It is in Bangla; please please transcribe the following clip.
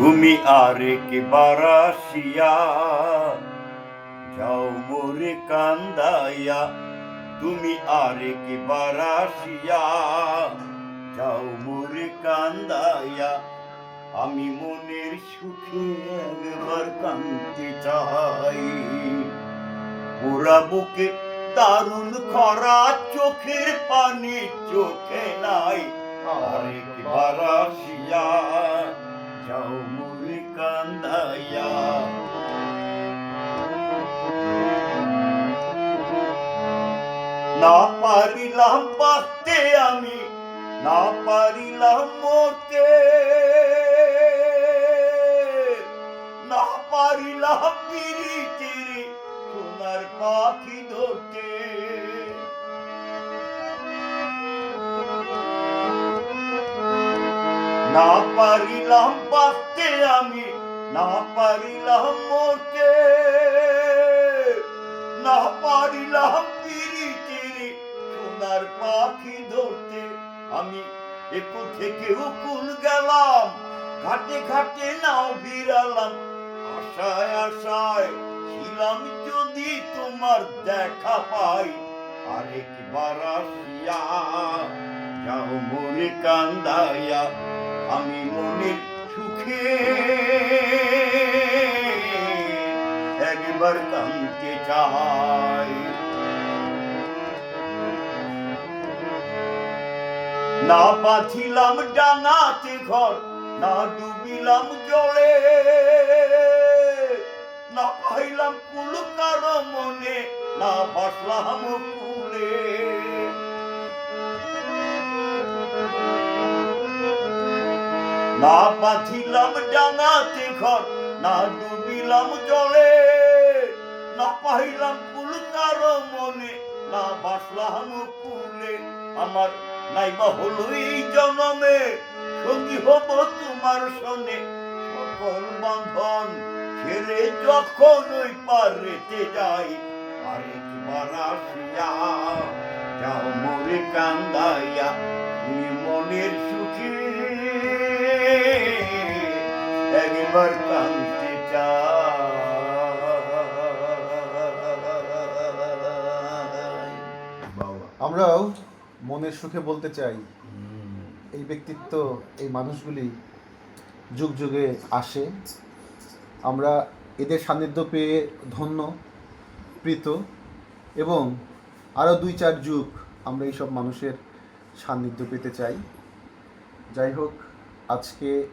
তুমি আরেকবার আসিয়া যাও মোরে কান্দাইয়া। তুমি আরেকবার আসিয়া যাও মোরে কান্দাইয়া। আমি মনের সুখে একবার কান্তি চাই। পুরা বুকে দারুণ খরা, চোখের পানি চোখে নাই। যাও মোরে কান্দাইয়া না পারিলাম বাঁচতে আমি, না পারিলাম মরতে। না পারিলাম পিরিতে সোনার পাখি ধরতে। না পারিলাম বাঁচতে আমি না পারিলাম মরতে না পারিলাম পিরিতে সোনার পাখি ধরতে। আমি একু থেকে উকুল গেলাম, ঘাটে ঘাটে নাও বিড়ালাম। আশায় আশায় ছিলাম যদি তোমার দেখা পাই, আরেকবার আসিয়া যাও মনে কান্দাইয়া। আমি মনের সুখে। একবার কান্দতে চাই। না বাঁধিলাম ডাঙাতে ঘর, না ডুবিলাম জলে। না পাইলাম কুল কারও মনে, না বসলাম না বাঁধিলাম ডাঙাতে ঘর, না ডুবিলাম জলে, না পাইলাম কুল কারও মনে, না বাসলাম কুলে আমার নাইবা হলো এই জনমে সঙ্গী হব তোমার সনে। সকল বাঁধন ছেড়ে যখন ওই পারেতে যাই, আরেকবার আসিয়া যাও মোরে কান্দাইয়া আমরাও মনের সুখে বলতে চাই, এই ব্যক্তিত্ব, এই মানুষগুলি যুগ যুগে আসে। আমরা এদের সান্নিধ্য পেয়ে ধন্য, প্রীত এবং আরও দুই চার যুগ আমরা এইসব মানুষের সান্নিধ্য পেতে চাই। যাই হোক, আজকে